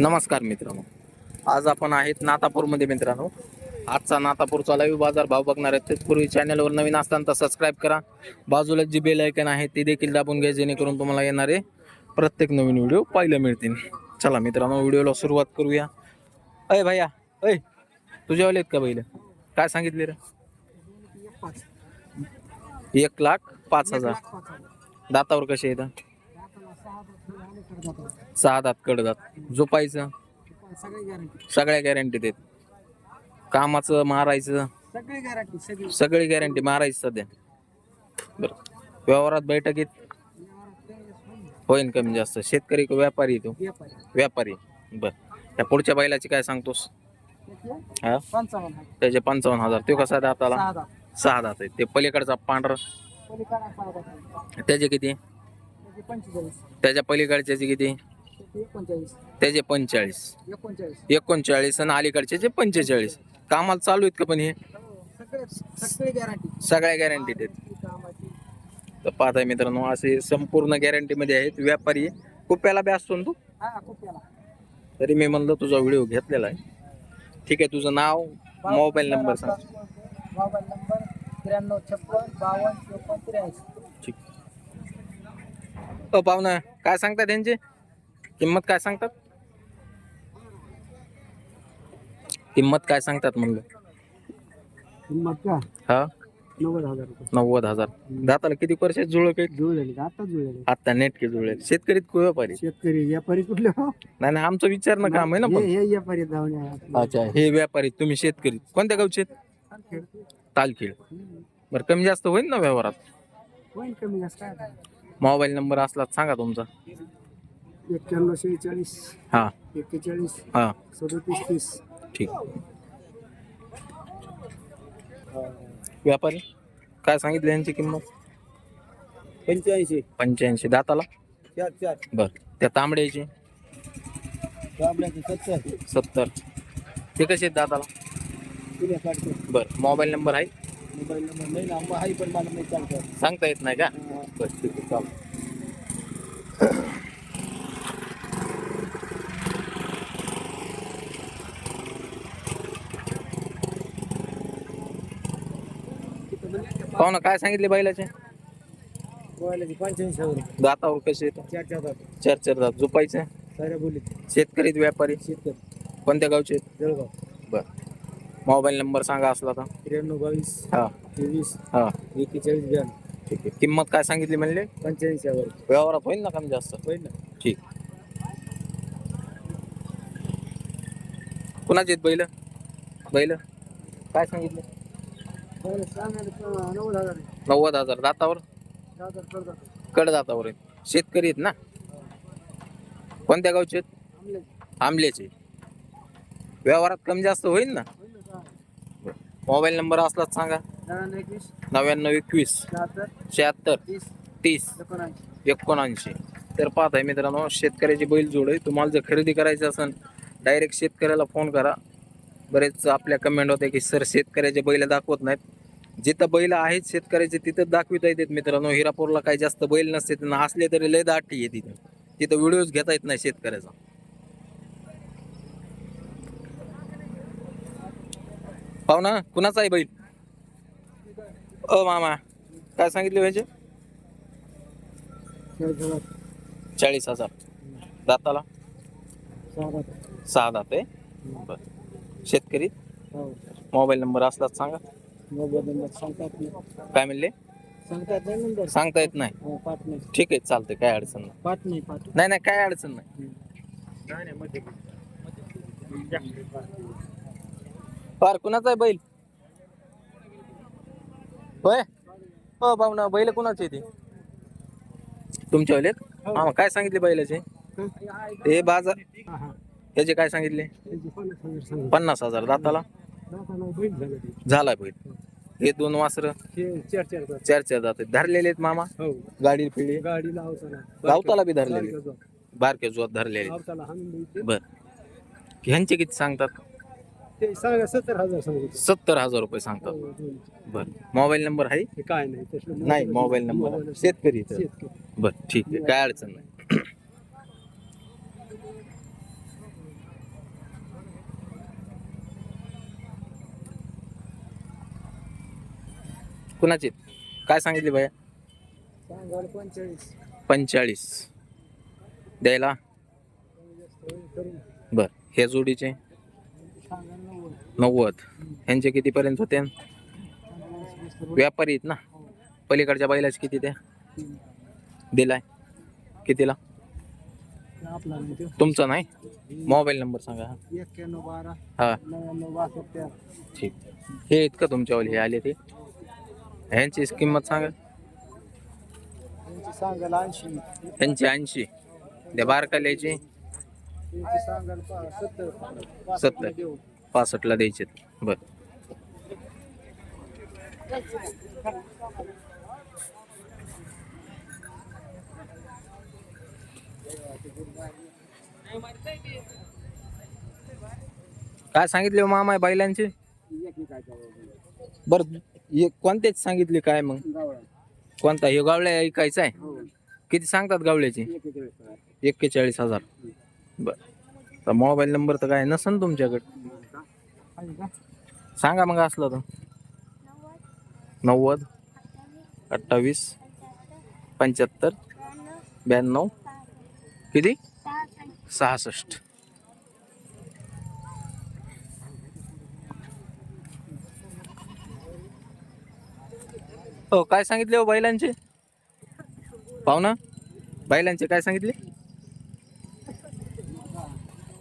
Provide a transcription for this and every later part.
नमस्कार मित्रांनो. आज आपण आहेत नातापूरमध्ये मित्रांनो. आजचा नातापूरचा लाईव्ह बाजार भाव बघणार आहेत. तत्पूर्वी चॅनलवर नवीन असताना तर सबस्क्राईब करा. बाजूला जी बेल ऐकन आहे ते देखील दाबून घ्या जेणेकरून तुम्हाला येणारे प्रत्येक नवीन व्हिडिओ पाहायला मिळतील. चला मित्रांनो व्हिडिओला सुरुवात करूया. अय भैया अय तुझ्यावाले आहेत का बैल? काय सांगितले रे? एक लाख पाच हजार. दातावर कसे येतात सहा दात कडदात झोपायचं. सगळी गॅरंटी सगळ्या गॅरंटी देत. कामाचं मारायचं. सगळी गॅरंटी सगळी सगळी गॅरंटी मारायची सध्या. बरं. व्यवहारात बैठकीत होईन कमी जास्त. शेतकरी का व्यापारी आहे तो? व्यापारी. व्यापारी बर. त्या पुढच्या बैलाची काय सांगतोस? हा? पंचावन्न. त्याचे पंचावन्न हजार. तो कसा दाताला सहा दहा सहा दात आहे ते पलीकडचा पांढरा. पलीकडे सहा. त्याचे किती? पंचेचाळीस त्याच्या पलीकडच्याचे किती? त्याचे एकोणचाळीस. त्याचे पंचेचाळीस. एकोणचाळीस. एकोणचाळीस आणि अलीकडचे पंचेचाळीस. कामाला चालू आहेत का पण हे? सगळे सगळी गॅरंटी सगळ्या गॅरंटी देत कामाची. तर पाहताय मित्रांनो असे संपूर्ण गॅरंटी मध्ये आहेत. व्यापारी कुप्याला बी असतो ना तू? हा खूप त्याला तरी मी म्हणलं तुझा व्हिडिओ घेतलेला आहे. ठीक आहे तुझं नाव मोबाईल नंबर सांग. मोबाईल नंबर त्र्याण्णव छप्पन बावन्न चोपन्न त्र्याऐंशी. ठीक. अ पाहुणा काय सांगतात त्यांची? किंमत काय सांगतात? किंमत काय सांगतात म्हणलं? किंमत का? हा? नव्वद हजार रुपये. नव्वद हजार. दाताला किती वर्षात जुळ काही? का? आता जुळलेले. आता नेटके जुळेल. शेतकरी को व्यापारी? शेतकरी व्यापारी कुठले हो? नाही नाही आमचं विचारणं काम आहे ना हे पण. हे व्यापारी. अच्छा हे व्यापारी तुम्ही शेतकरी. कोणत्या गावचे. तालखेड. बरं कमी जास्त होईल ना व्यवहारात? होईल कमी जास्त काय. मोबाईल नंबर असला तर सांगा तुमचा. एक्क्याण्णव शेहेचाळीस. हा. एक्केचाळीस. हा. सदोतीस तीस. ठीक. व्यापारी काय सांगितलं यांची किंमत? पंच्याऐंशी. पंच्याऐंशी. दाताला? चार चार. बर. त्या तांबड्याची? तांबड्याचे सत्तर. सत्तर. ते कसे आहेत दाताला? बर. मोबाईल नंबर आहे? मोबाईल नंबर नाही आहे पण मला नाही चालतं सांगता येत नाही का? बरं ठीक आहे पाहू ना काय सांगितले बैलाचे? मोबाईलचे पंच्याऐंशी हजार रुपये दातावर कसे येतात चार चार चार चार दात. झोपायचे? साऱ्या बोलीत. व्यापारी? शेतकरी. कोणत्या गावचे आहेत? जळगाव. बर. मोबाईल नंबर सांगा असला तर. त्र्याण्णव बावीस हा. तेवीस हा. एक्केचाळीस ब्याण्णव. ठीक आहे. किंमत काय सांगितली म्हणले? पंच्याऐंशी हजार व्यवहारात होईल ना कमी जास्त? होईल ना. ठीक. कुणाचे आहेत बैल? बैल? काय सांगितले? बरं, सांगायला नव्वद हजार आहे. नव्वद हजार. दातावर? करतात. कडदातावर आहेत. शेतकरी आहेत ना? कोणत्या गावचे आहेत? आमले. आंबल्याचे व्यवहारात कमी जास्त होईल ना? होईल. मोबाईल नंबर असलाच सांगा. नव्याण्णव एकवीस. शहात्तर. तीस. एकोणऐंशी. तर पाहत आहे मित्रांनो शेतकऱ्याची बैल जोड आहे. तुम्हाला जर खरेदी करायची असेल डायरेक्ट शेतकऱ्याला फोन करा. बरेच आपल्या कमेंट होते की सर शेतकऱ्याचे बैल दाखवत नाहीत. जिथं बैल आहेत शेतकऱ्याचे तिथं दाखविता येतात मित्रांनो. हिरापूरला काही जास्त बैल नसते त्यांना असले तरी लय दाटी आहे तिथं तिथं व्हिडिओज घेता येत नाही शेतकऱ्याचा. पाहुणा कुणाचा आहे बैल? अ मामा काय सांगितले म्हणजे चाळीस हजार. दाताला? सहा दात आहे. बरं. शेतकरी? हो. मोबाईल नंबर असलाच सांगा. मोबाईल नंबर सांगता येत नाही. काय म्हणले? सांगता येत नाही नंबर. सांगता येत नाही. हो, पाठ नाही. ठीक आहे चालतंय काय अडचण नाही. नाही नाही. काय अडचण नाही. फार कुणाचा आहे बैल? होय? हो भावना बैल कुणाचे आहे ते? तुमच्या वेळेत मामा काय सांगितले बैलाचे? ते बाजार. हा, हा. त्याचे काय सांगितले? पन्नास हजार दाताला? झालं बैल. हे दोन वासर? हे चार चार जात धरलेले आहेत मामा? हो. गाडी पिढी गाडी लावताना. गावताला बी धरलेले बारक्या जोत धरलेले. बर. ह्यांचे किती सांगतात? सत्तर हजार सत्तर हजार रुपये सांगतात. बर. मोबाईल नंबर आहे? काय नाही नाही मोबाईल नंबर शेतकरी बर ठीक आहे. काय अडचण नाही. कुणाची? काय सांगितले भैया पंचाळीस पंचेचाळीस. द्यायला? बर हे जोडीचे? नव्वद. ह्यांचे कितीपर्यंत होते? व्यापारी आहेत ना? पलीकडच्या बैलाचे किती द्या दिलाय. कितीला? तुमचा नाही? मोबाईल नंबर सांगा हा. ठीक हे. आहेत का तुमच्यावाले हे आले ते? ह्यांची किंमत सांगा. त्यांची ऐंशी. त्या बारकाल्याची? सत्तर. पासष्टला द्यायचे बर. काय सांगितले हो मामा बैलांचे बर कोणतेच सांगितले काय मग? कोणता हे गावळ्या ऐकायचा आहे? हो. किती सांगतात गावळ्याची? एक्केचाळीस हजार. बर. मोबाईल नंबर तर काय नसन तुमच्याकडे? सांगा मग असलं तर. नव्वद अठ्ठावीस पंच्याहत्तर ब्याण्णव किती? सहासष्ट. हो काय सांगितले हो बैलांचे? पाहुणा बैलांचे काय सांगितले?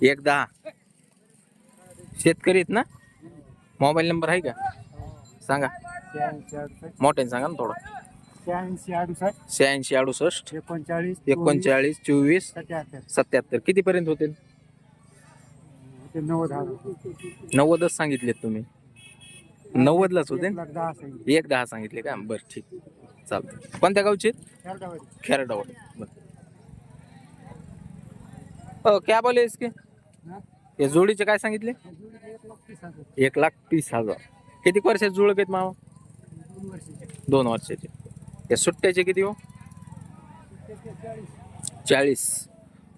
एक दहा. शेतकरी आहेत ना? मोबाईल नंबर आहे का? सांगा. मोठ्याने सांगा ना थोडं. शहाऐंशी अडुसष्ट. शहाऐंशी अडुसष्ट. एकोणचाळीस एकोणचाळीस चोवीस सत्याहत्तर. सत्याहत्तर. कितीपर्यंत होते ते नव्वद नव्वदच सांगितलेत तुम्ही. नव्वदलाच होते? एक ना? दहा सांगितले. एक दहा सांगितले का? बरं ठीक. चालतं कोणत्या गावचे. खेरडावर बरं. हो क्या बोले इसके हा? या जोडीचे काय सांगितले? एक लाख तीस हजार. किती वर्षाचे जुळक आहेत मावा दोन वर्षाचे. या सुट्ट्याचे किती हो? चाळीस.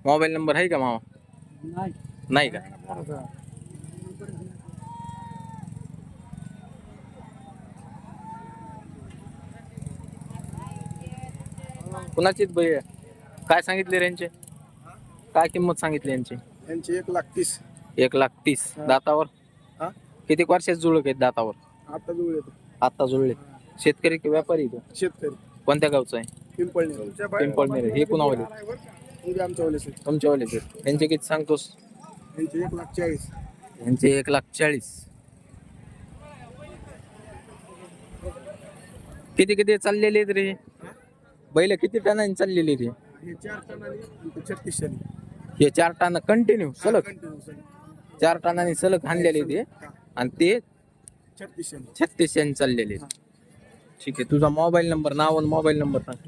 मोबाईल नंबर आहे का मामा? नाही का? कुणाचीच बाई आहे? काय सांगितले यांचे? काय किंमत सांगितली यांची? यांची एक लाख तीस. एक लाख तीस दातावर. हा? किती वर्षाचे जुळक आहेत दातावर? आता जुळ येतो आता जुळले शेतकरी की व्यापारी शेतकरी. कोणत्या गावचं आहे? पिंपळणे पिंपळनेर. हे कुणावाले? उद्या आमच्या वाले तुमच्यावाले ते यांचे किती सांगतोस? यांची एक लाख चाळीस. यांचे एक लाख चाळीस. किती किती चाललेले आहेत रे? बैल किती टनांनी चाललेली रे? हे चार टनाने छत्तीसशे. हे चार टन कंटिन्यू सलग. चार टनांनी सलग हाणलेले ते. आणि ते छत्तीस यांनी चाललेले. ठीक आहे तुझा मोबाईल नंबर नाव आणि मोबाईल नंबर सांग.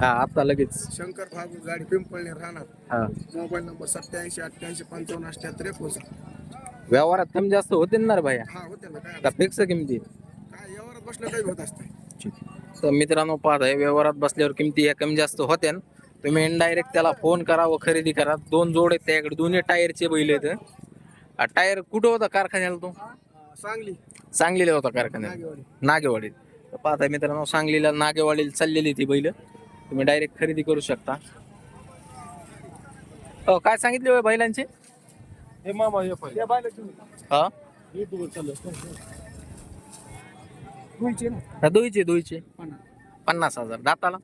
हा आता लगेच. शंकर भागू गाडी पिंपळणे राहणार. हा. मोबाईल नंबर सत्याऐंशी अठ्ठ्याऐंशी पंचावन्न अठ्ठ्याहत्तर एकोणसाठ. व्यवहारात कमी जास्त होते ना भैया? हा होते ना काय? का फिक्स किमती? काय यावर बसलं काही होत असते. ठीक आहे. तर मित्रांनो पाहताय व्यवहारात बसल्यावर किमती या कमी जास्त होत्या तुम्ही इनडायरेक्ट त्याला फोन करा व खरेदी करा. दोन जोड आहेत त्याकडे. दोन्ही टायरचे बैल आहेत. टायर कुठं होता कारखान्याला तो? सांगली. सांगलीला होता कारखान्यात नागेवाडी नागेवाडीत. तर पाहताय मित्रांनो सांगलीला नागेवाडीला चाललेली ती बैल. तुम्ही डायरेक्ट खरेदी करू शकता. हो काय सांगितले बैलांचे? हे हे हा हे? हा, दोईचे दोईचे पन्नास. पन्नास हजार. दाताला?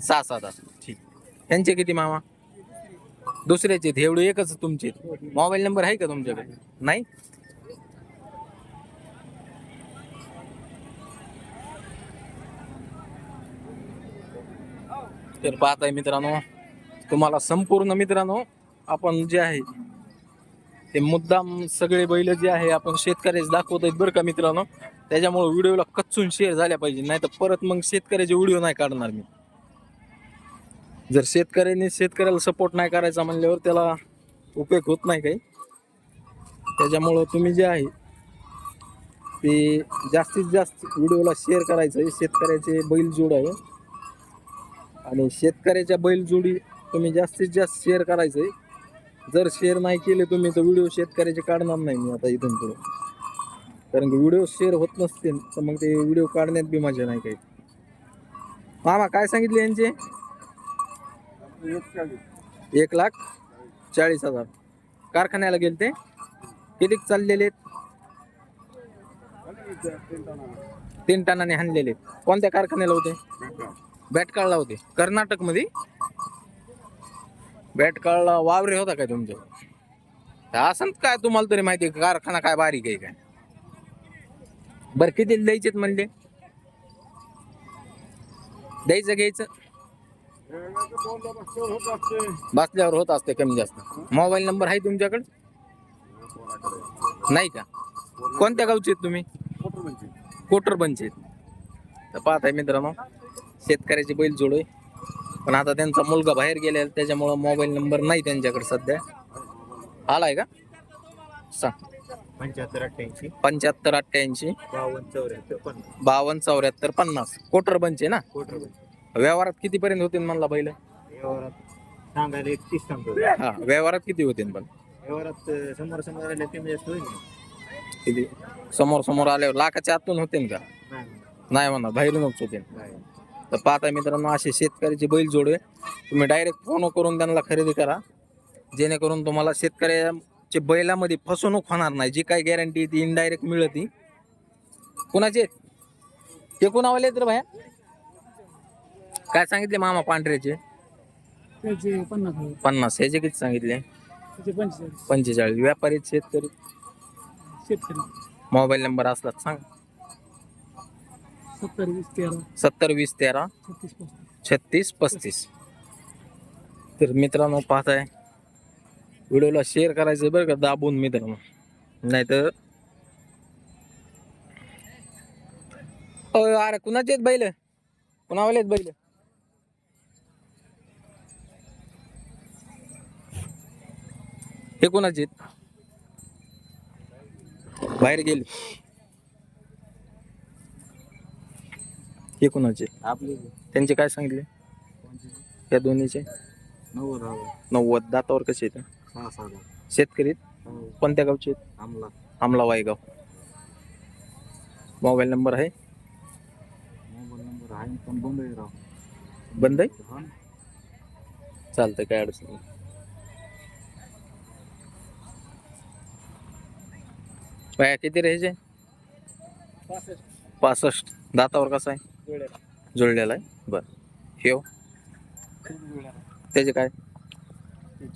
सहा सात हजार ठीक. त्यांचे किती मामा? दुसऱ्याचे एवढे एकच तुमचे. मोबाईल नंबर आहे का तुमच्याकडे? नाही? तर पाहताय मित्रांनो तुम्हाला संपूर्ण मित्रांनो आपण जे आहे ते मुद्दाम सगळे बैल जे आहे आपण शेतकऱ्याच दाखवत आहेत बरं का मित्रांनो. त्याच्यामुळे व्हिडिओला कच्चून शेअर झाल्या पाहिजे. नाही तर परत मग शेतकऱ्याचे व्हिडिओ नाही काढणार मी. जर शेतकऱ्याने शेतकऱ्याला सपोर्ट नाही करायचा म्हणल्यावर त्याला उपयोग होत नाही काही. त्याच्यामुळं तुम्ही जे आहे ते जास्तीत जास्त व्हिडिओला शेअर करायचं आहे. शेतकऱ्याचे बैलजोड आहे. आणि शेतकऱ्याच्या बैलजोडी तुम्ही जास्तीत जास्त शेअर करायचं आहे. जर शेअर नाही केले तुम्ही तर व्हिडिओ शेतकऱ्याचे काढणार नाही मी आता इथून पुढे. कारण की व्हिडिओ शेअर होत नसतील तर मग ते व्हिडिओ काढण्यात बी मजा नाही काही. मामा काय सांगितले यांचे? एक लाख चाळीस हजार. कारखान्याला गेले ते किती चाललेले तीन टनाने हाणलेले कोणत्या कारखान्याला होते? बॅटकाळला होते. कर्नाटकमध्ये बॅटकाळला वावरे होता काय तुमच्या असं काय तुम्हाला तरी माहिती कारखाना काय बारीक आहे काय? बरं किती द्यायचेत म्हणले? द्यायचं घ्यायचं? बसल्यावर होत असते कमी जास्त. मोबाईल नंबर आहे तुमच्याकडे? नाही का? कोणत्या गावचे आहेत तुम्ही? कोटर बनचे तर पाहताय मित्रांनो शेतकऱ्याचे बैल जोडोय. पण आता त्यांचा मुलगा बाहेर गेलेला त्याच्यामुळं मोबाईल नंबर नाही त्यांच्याकडे सध्या. आलाय का? सांग. पंच्याहत्तर अठ्ठ्याऐंशी. पंच्याहत्तर अठ्ठ्याऐंशी. बावन्न चौऱ्याहत्तर पन्नास. बावन्न चौऱ्याहत्तर पन्नास. कोटर बनचे ना? कोटर व्यवहारात कितीपर्यंत होतील म्हणला बैल? व्यवहारात सांगायला एक तीस सांगतो. हा व्यवहारात किती होतील पण? व्यवहारात अं, समोर समोर आले कमी जास्त होईल. ना? किती? समोर समोर आल्यावर लाखाच्या आतून होतील का? नाही. नाही म्हणा बाहेरूनच होतील नाही. तर पाहता मित्रांनो असे शेतकऱ्याचे बैल जोडे तुम्ही डायरेक्ट फोन करून त्यांना खरेदी करा. जेणेकरून तुम्हाला शेतकऱ्याच्या बैलामध्ये फसवणूक होणार नाही जी काय गॅरंटी ती इनडायरेक्ट मिळती. कुणाचे? ते कुणावाले आहेत रे भाया? काय सांगितले मामा पांढऱ्याचे त्याचे पन्नास पन्नास. ह्याचे किती सांगितले? त्याचे पंचेचाळीस. पंचेचाळीस. व्यापारी शेतकरी? शेतकरी. मोबाईल नंबर असला तर सांग. सत्तर वीस तेरा. सत्तर वीस तेरा. छत्तीस पस्तीस. छत्तीस पस्तीस. तर मित्रांनो पाहताय. व्हिडिओला शेअर करायचं बरं का दाबून मित्रांनो. नाही तर अरे कुणाचे आहेत बैल? कुणावाले आहेत बैल? हे कुणाचे बाहेर गेले. हे कुणाचे आपली. त्यांचे काय सांगितले? या दोन्हीचे? नव्वद नव्वद. दातावर कसे आहेत? सहा सहा लाख. शेतकरी? हो. कोणत्या गावचे आमला. आमला वायगाव. मोबाईल नंबर आहे? मोबाईल नंबर आहे पण बंद आहे राव. बंद आहे? चालतं काय अडचण नाही. बाया किती राहायचे पासष्ट. दातावर कसा आहे? जुळलेला आहे? बर. ठेव त्याचे काय?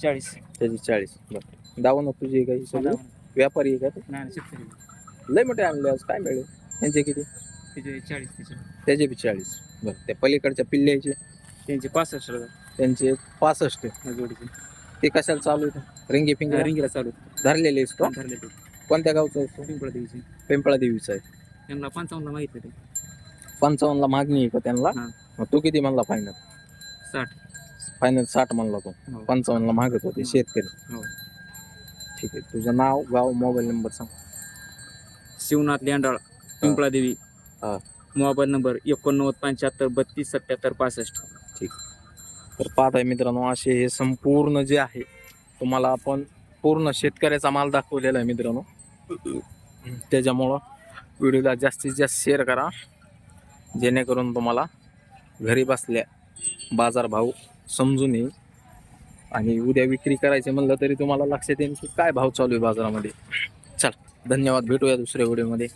चाळीस. त्याचे चाळीस. बर. दावण तुझी आहे का ही सगळी? व्यापारी आहे का लय मोठे आणले आज. काय मिळेल? त्यांचे किती? चाळीस त्याचे. त्याचे बी चाळीस. बरं. त्या पलीकडच्या पिल्ल्याचे? त्यांचे पासष्ट त्यांचे पासष्ट. जोडीचे. ते कशाला चालू आहे? रिंगी फिंगर रिंगीला चालू धरलेले असतो धरले ते कोणत्या गावचा असतो पिंपळा देवीचे पिंपळा देवीचा आहे. त्यांना पंचावन्न माहिती ते. पंचावन्नला मागणी आहे का त्यांना? हा. मग तू किती म्हणला फायनल साठ. फायनल साठ म्हणला तो. हो. पंचावन्नला मागत होते शेतकरी. हो. ठीक आहे. तुझं नाव गाव मोबाईल नंबर सांग. शिवनाथ लेंडाळ पिंपळा देवी हा. मोबाईल नंबर एकोणनव्वद पंच्याहत्तर बत्तीस सत्याहत्तर पासष्ट. तर पाहत आहे मित्रांनो असे हे संपूर्ण जे आहे तुम्हाला आपण पूर्ण शेतकऱ्याचा माल दाखवलेला आहे मित्रांनो. त्याच्यामुळं व्हिडिओला जास्तीत जास्त शेअर करा. जेणेकरून तुम्हाला घरी बसल्या बाजारभाव समजून येईल. आणि उद्या विक्री करायचे म्हणलं तरी तुम्हाला लक्षात येईल की काय भाव चालू आहे बाजारामध्ये. चल धन्यवाद. भेटूया दुसऱ्या व्हिडिओमध्ये.